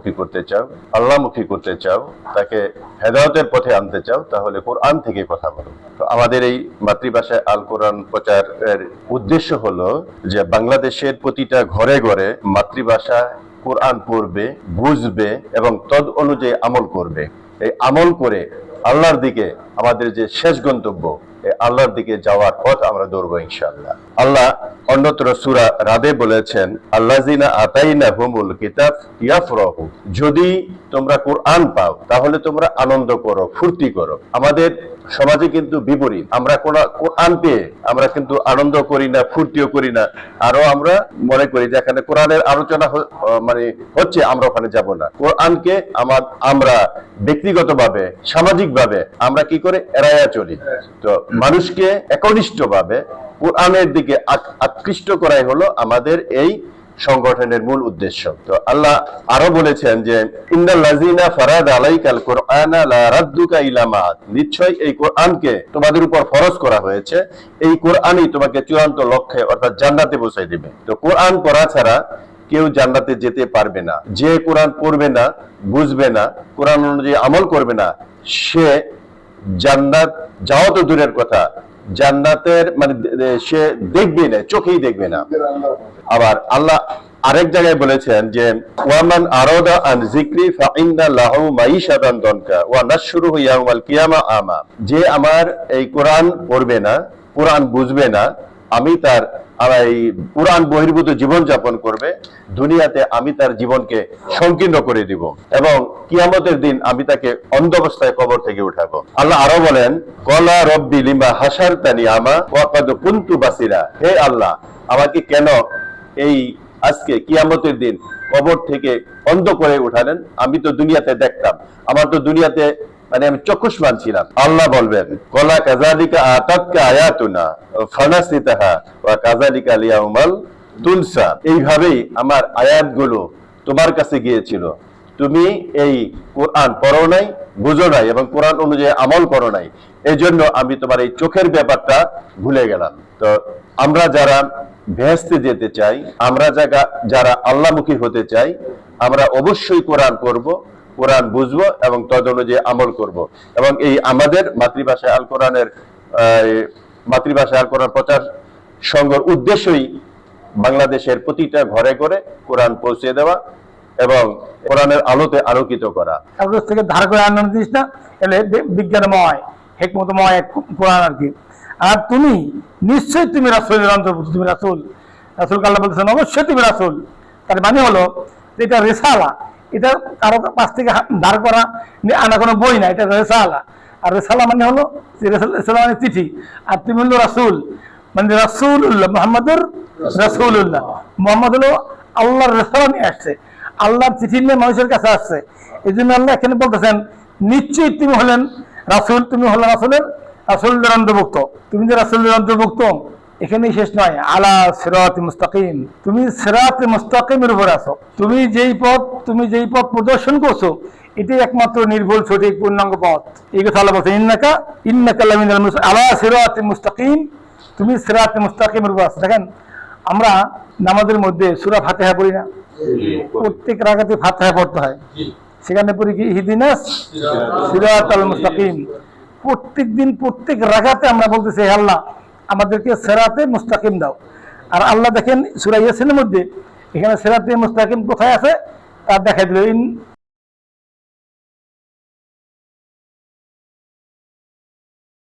পরলোকমুখী করতে চাও আল্লাহমুখী করতে চাও, তাকে হেদায়তের পথে আনতে চাও, তাহলে কোরআন থেকে কথা বলো। তো আমাদের এই মাতৃভাষায় আল কোরআন প্রচারের উদ্দেশ্য হলো যে বাংলাদেশের প্রতিটা ঘরে ঘরে মাতৃভাষা কোরআন পড়বে, বুঝবে এবং তদ অনুযায়ী আমল করবে। এই আমল করে আল্লাহর দিকে আমাদের যে শেষ গন্তব্য আল্লাহর দিকে যাওয়ার পথ আমরা দৌড়বো ইনশাআল্লাহ। আল্লাহ অন্যত্র সুরা রাদে বলেছেন আল্লাজিনা আতাইনা হুমুল কিতাব ইয়াফরাহু। যদি তোমরা কোরআন পাও, তাহলে তোমরা আনন্দ করো, ফুর্তি করো। আমাদের সমাজে কিন্তু বিপরীত। আমরা কোরআন পেয়ে আমরা কিন্তু আনন্দ করি না, ফুর্তিও করি না। আরও আমরা মনে করি যে এখানে কোরআনের আলোচনা মানে হচ্ছে, আমরা ওখানে যাব না। কোরআনকে আমার, আমরা ব্যক্তিগতভাবে, সামাজিকভাবে আমরা কি করে এড়াইয়া চলি? তো মানুষকে একনিষ্ঠ ভাবে কোরআনের দিকে আকৃষ্ট করাই হলো আমাদের এই সংগঠনের মূল উদ্দেশ্য। তো আল্লাহ আরও বলেছেন যে ইন্নাল্লাযিনা ফারাদ আলাইকাল রাদ্দুকা ইলা মাআদ নিশ্চয় এই কোরআনকে তোমাদের উপর ফরজ করা হয়েছে। এই কোরআনই তোমাকে চূড়ান্ত লক্ষ্যে অর্থাৎ জান্নাতে পৌঁছে দিবে। তো কোরআন পড়া ছাড়া কেউ জান্নাতে যেতে পারবে না। যে কোরআন পড়বে না, বুঝবে না, কোরআন অনুযায়ী আমল করবে না, সে জান্নাত, যাওয়া তো দূরের কথা। জান্নাতের মানে সে দেখবে না, চোখেই দেখবে না। আবার আল্লাহ আরেক জায়গায় বলেছেন যে, ওয়ামান আরাদা আন যিকরি ফাইন্না লাহু মাইশাতান দনকা ওয়া নাশরুহু ইয়াউমাল কিয়ামা আমা যে আমার এই কোরআন পড়বে না, কোরআন বুঝবে না, আমি তার আমার এই কোরআন বহির্ভূত জীবন যাপন করবে, দুনিয়াতে আমি তার জীবনকে সংকীর্ণ করে দিব এবং কিয়ামতের দিন আমি তাকে অন্ধ অবস্থায় কবর থেকে উঠাবো। আল্লাহ আরও বলেন, কলা রব্বি লিমা হাসার তানি আমা ওয়াকাদ কুনতু বাসিরা। হে আল্লাহ, আমাকে কেন এই আজকে কিয়ামতের দিন কবর থেকে অন্ধ করে উঠালেন? আমি তো দুনিয়াতে দেখতাম। আমার তো দুনিয়াতে মানে আমি চক্ষুষ্মান ছিলাম আল্লাহ বলবেন, কলা কাজালিকা আতাতকা আয়াতুনা, ফানাসিতাহা, ওয়া কাজালিকা লিয়াউমাল তুনসা। এইভাবেই আমার আয়াতগুলো তোমার কাছে গিয়েছিল। তুমি এই কোরআন পড়ো নাই, বুঝো নাই, এবং কোরআন অনুযায়ী আমল করো নাই। এই জন্য আমি তোমার এই চোখের ব্যাপারটা ভুলে গেলাম। তো আমরা যারা ভেস্তে যেতে চাই, আমরা যারা যারা আল্লাহমুখী হতে চাই, আমরা অবশ্যই কোরআন করব কোরআন বুঝব এবং তদ অনুযায়ী আমল করব। এবং এই আমাদের মাতৃভাষায় আল কোরআনের মাতৃভাষায় আল কোরআন প্রচার সংঘর উদ্দেশ্যই বাংলাদেশের প্রতিটা ঘরে ঘরে কোরআন পৌঁছে দেওয়া এবং কোরআনের আলোতে আলোকিত করা। থেকে ধার করে আনানো জিনিস না এলে বিজ্ঞানময়, হেকমতময় কোরআন আর কি। আর তুমি, নিশ্চয়ই তুমি রাসুলের অন্তর্ভুক্ত, তুমি রাসুল। রাসুল আল্লাহ বলতেছেন, অবশ্যই তুমি রাসুল। তার মানে হলো এটা রেসালা এটা কারও কাছ থেকে ধার করা আনা কোনো বই না, এটা রেসালা। আর রেসালা মানে হলো রেসালা মানে চিঠি। আর তুমি হলো রাসুল। মানে রাসুল্লাহ মোহাম্মদুর রাসুল্লাহ মোহাম্মদ হলো আল্লাহর রেসালা নিয়ে আসছে। আল্লাহর চিঠি নিয়ে মানুষের কাছে আসছে। এই জন্য আল্লাহ এখানে বলতেছেন, নিশ্চয়ই তুমি হলেন রাসুল, তুমি হলে রাসুলের রাসুলের অন্তর্ভুক্ত। তুমি যে রাসুলের অন্তর্ভুক্ত এখানেই শেষ নয়। আলা সিরাত মুস্তাকিম। তুমি সিরাত মুস্তাকিমের উপর আছো। তুমি যেই পথ, তুমি যেই পথ প্রদর্শন করছ, এটাই একমাত্র নির্ভুল, সঠিক, পূর্ণাঙ্গ পথ। এই কথা আল্লাহ বলছে ইন্নাকা ইন্নাকা আলা সিরাত মুস্তাকিম। তুমি সিরাত মুস্তাকিমের উপর আছো। দেখেন, আমরা নামাজের মধ্যে সূরা ফাতিহা পড়ি না। প্রত্যেক রাগাতে ফাতিহা পড়তে হয়। সেখানে পড়ি কি? হিদিনাস সিরাতাল মুস্তাকিম। প্রত্যেক দিন প্রত্যেক রাগাতে আমরা বলতেছি আল্লাহ আমাদেরকে সেরাতে মুস্তাকিম দাও। আর আল্লাহ দেখেন সুরাইয়াসিনের মধ্যে এখানে সেরাতে মুস্তাকিম কোথায় আছে? তার দেখা দিল। ইন